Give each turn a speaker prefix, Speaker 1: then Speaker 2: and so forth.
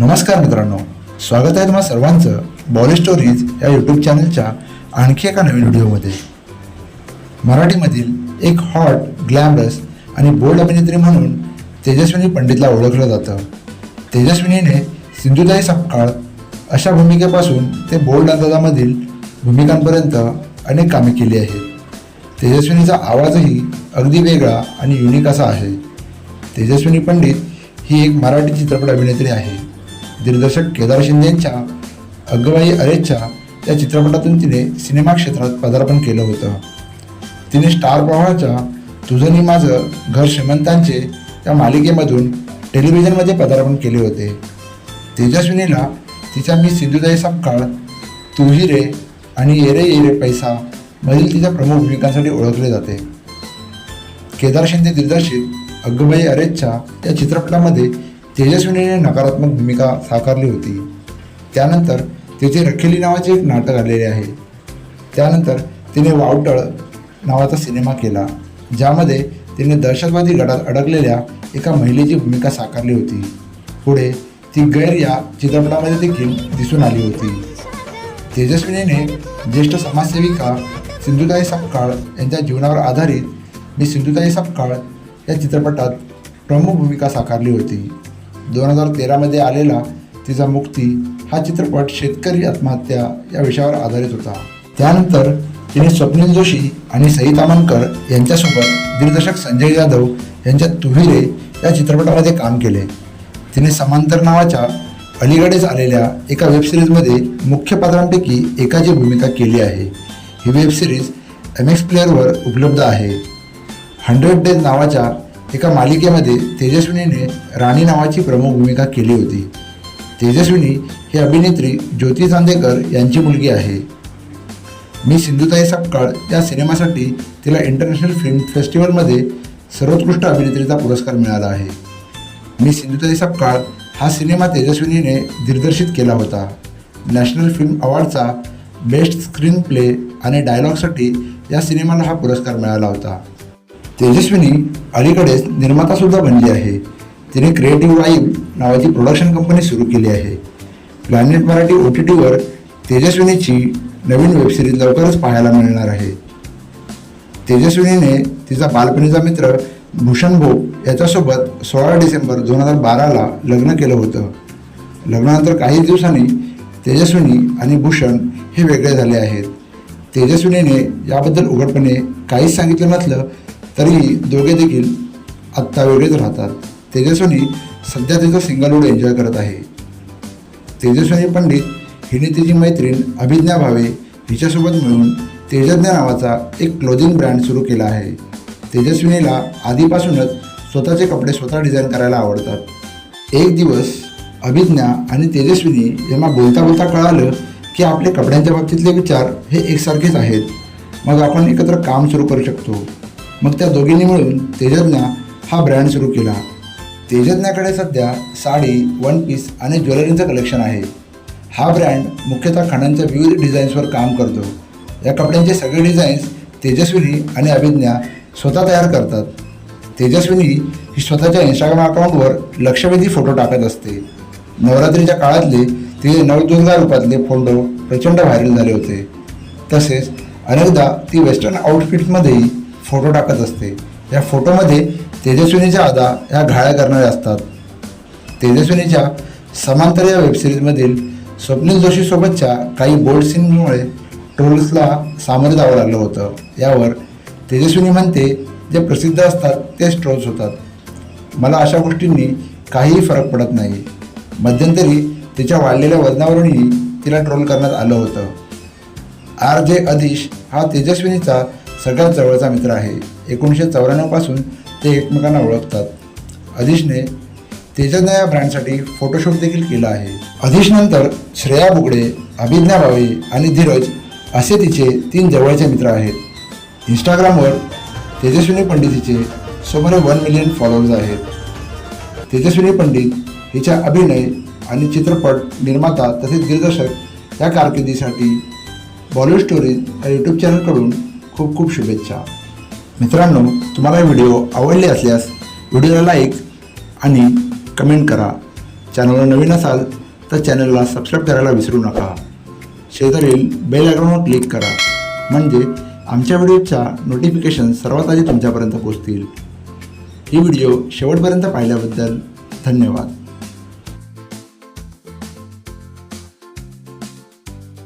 Speaker 1: नमस्कार मित्रांनो. स्वागत आहे तुम्हा सर्वांचं बॉली स्टोरीज या यूट्यूब चॅनलच्या आणखी एका नवीन व्हिडिओमध्ये मराठीमधील एक हॉट ग्लॅमरस आणि बोल्ड अभिनेत्री म्हणून तेजस्विनी पंडितला ओळखलं जातं. तेजस्विनीने सिंधुताई सपकाळ अशा भूमिकेपासून ते बोल्ड अंदाजामधील भूमिकांपर्यंत अनेक कामे केली आहेत. तेजस्विनीचा आवाजही अगदी वेगळा आणि युनिक असा आहे. तेजस्विनी पंडित ही एक मराठी चित्रपट अभिनेत्री आहे. दिग्दर्शक केदार शिंदेच्या अग्गबाई अरेच्या या चित्रपटातून तिने सिनेमा क्षेत्रात पदार्पण केलं होतं. तिने स्टार प्रवाहाच्या तुझं माझं घर श्रीमंतांचे या मालिकेमधून टेलिव्हिजनमध्ये पदार्पण केले होते. तेजस्विनीला तिच्या मी सिंधुदाई सपकाळ तुही रे आणि येरे येरे पैसा मधील तिच्या प्रमुख भूमिकांसाठी ओळखले जाते. केदार शिंदे दिग्दर्शित अग्गबाई अरेच्या या चित्रपटामध्ये तेजस्विनीने नकारात्मक भूमिका साकारली होती. त्यानंतर तिचे रखेली नावाचे एक नाटक आलेले आहे. त्यानंतर तिने वावटळ नावाचा सिनेमा केला ज्यामध्ये तिने दहशतवादी गटात अडकलेल्या एका महिलेची भूमिका साकारली होती. पुढे ती गैर या चित्रपटामध्ये देखील दिसून आली होती. तेजस्विनीने ज्येष्ठ समाजसेविका सिंधुताई सपकाळ यांच्या जीवनावर आधारित मी सिंधुताई सपकाळ या चित्रपटात प्रमुख भूमिका साकारली होती. दोन हजार तेरामध्ये आलेला तिचा मुक्ती हा चित्रपट शेतकरी आत्महत्या या विषयावर आधारित होता. त्यानंतर तिने स्वप्नील जोशी आणि सई तामनकर यांच्यासोबत दिग्दर्शक संजय जाधव यांच्या तुहिरे या चित्रपटामध्ये काम केले. तिने समांतर नावाच्या अलीकडेच आलेल्या एका वेबसिरीजमध्ये मुख्य पात्रांपैकी एकाची भूमिका केली आहे. ही वेबसिरीज एम एक्स प्लेअरवर उपलब्ध आहे. हंड्रेड डेज नावाच्या एका मालिकेमध्ये तेजस्विनीने राणी नावाची प्रमुख भूमिका केली होती. तेजस्विनी ही अभिनेत्री ज्योती चांदेकर यांची मुलगी आहे. मी सिंधुताई सपकाळ या सिनेमासाठी तिला इंटरनॅशनल फिल्म फेस्टिवलमध्ये सर्वोत्कृष्ट अभिनेत्रीचा पुरस्कार मिळाला आहे. मी सिंधुताई सपकाळ हा सिनेमा तेजस्विनीने दिग्दर्शित केला होता. नॅशनल फिल्म अवॉर्डचा बेस्ट स्क्रीन प्ले आणि डायलॉगसाठी या सिनेमाला हा पुरस्कार मिळाला होता. तेजस्विनी अलीकडेच निर्मातासुद्धा बनली आहे. तिने क्रिएटिव्ह लाईव्ह नावाची प्रोडक्शन कंपनी सुरू केली आहे. प्लॅनेट मराठी ओ टी टीवर तेजस्विनीची नवीन वेबसिरीज लवकरच पाहायला मिळणार आहे. तेजस्विनीने तिचा बालपणीचा मित्र भूषण भोग याच्यासोबत सोळा डिसेंबर दोन हजार बाराला लग्न केलं होतं. लग्नानंतर काही दिवसांनी तेजस्विनी आणि भूषण हे वेगळे झाले आहेत. तेजस्विनीने याबद्दल उघडपणे काहीच सांगितलं नसलं तरीही दोघे देखील आत्ता वेगळेच राहतात. तेजस्विनी सध्या तिचं सिंगलहूड एन्जॉय करत आहे. तेजस्विनी पंडित हिने तिची मैत्रीण अभिज्ञा भावे हिच्यासोबत मिळून तेजज्ञा नावाचा एक क्लोदिंग ब्रँड सुरू केला आहे. तेजस्विनीला आधीपासूनच स्वतःचे कपडे स्वतः डिझाईन करायला आवडतात. एक दिवस अभिज्ञा आणि तेजस्विनी यांना बोलता बोलता कळालं की आपले कपड्यांच्या बाबतीतले विचार हे एकसारखेच आहेत. मग आपण एकत्र काम सुरू करू शकतो. मग त्या दोघींनी मिळून तेजज्ञा हा ब्रँड सुरू केला. तेजज्ञाकडे सध्या साडी वन पीस आणि ज्वेलरीचं कलेक्शन आहे. हा ब्रँड मुख्यतः खणांच्या विविध डिझाईन्सवर काम करतो. या कपड्यांचे सगळे डिझाईन्स तेजस्विनी आणि अभिज्ञा स्वतः तयार करतात. तेजस्विनी ही स्वतःच्या इंस्टाग्राम अकाउंटवर लक्षवेधी फोटो टाकत असते. नवरात्रीच्या काळातले तिचे नवदुर्गा रूपातले फोटो प्रचंड व्हायरल झाले होते. तसेच अनेकदा ती वेस्टर्न आउटफिटमध्येही फोटो टाकत असते. या फोटोमध्ये तेजस्विनीच्या आदा ह्या घाळ्या करणाऱ्या असतात. तेजस्विनीच्या समांतर या वेबसिरीजमधील स्वप्नील जोशीसोबतच्या काही बोल्ड सीनमुळे ट्रोल्सला सामोरे जावं लागलं होतं. यावर तेजस्विनी म्हणते जे प्रसिद्ध असतात तेच ट्रोल्स होतात. मला अशा गोष्टींनी काहीही फरक पडत नाही. मध्यंतरी तिच्या वाढलेल्या वजनावरूनही तिला ट्रोल करण्यात आलं होतं. आर जे अधीश हा तेजस्विनीचा सगळ्यात जवळचा मित्र आहे. एकोणीसशे चौऱ्याण्णवपासून ते एकमेकांना ओळखतात. अधीशने तेजज्ञा या ब्रँडसाठी फोटोशूट देखील केला आहे. अधीशनंतर श्रेया बुगडे अभिज्ञा भावे आणि धीरज असे तिचे तीन जवळचे मित्र आहेत. इंस्टाग्रामवर तेजस्विनी पंडितीचे सुमारे वन मिलियन फॉलोअर्स आहेत. तेजस्विनी पंडित हिच्या अभिनय आणि चित्रपट निर्माता तसेच दिग्दर्शक या कारकिर्दीसाठी बॉलिवूड स्टोरीज या यूट्यूब चॅनलकडून खूप खूप शुभेच्छा. मित्रांनो तुम्हाला व्हिडिओ आवडले असल्यास व्हिडिओला लाईक आणि कमेंट करा. चॅनलला नवीन असाल तर चॅनलला सबस्क्राईब करायला विसरू नका. शेजारील बेल आयकॉनवर क्लिक करा. म्हणजे आमच्या व्हिडिओच्या नोटिफिकेशन सर्वात आधी तुमच्यापर्यंत पोहोचतील. ही व्हिडिओ शेवटपर्यंत पाहिल्याबद्दल धन्यवाद.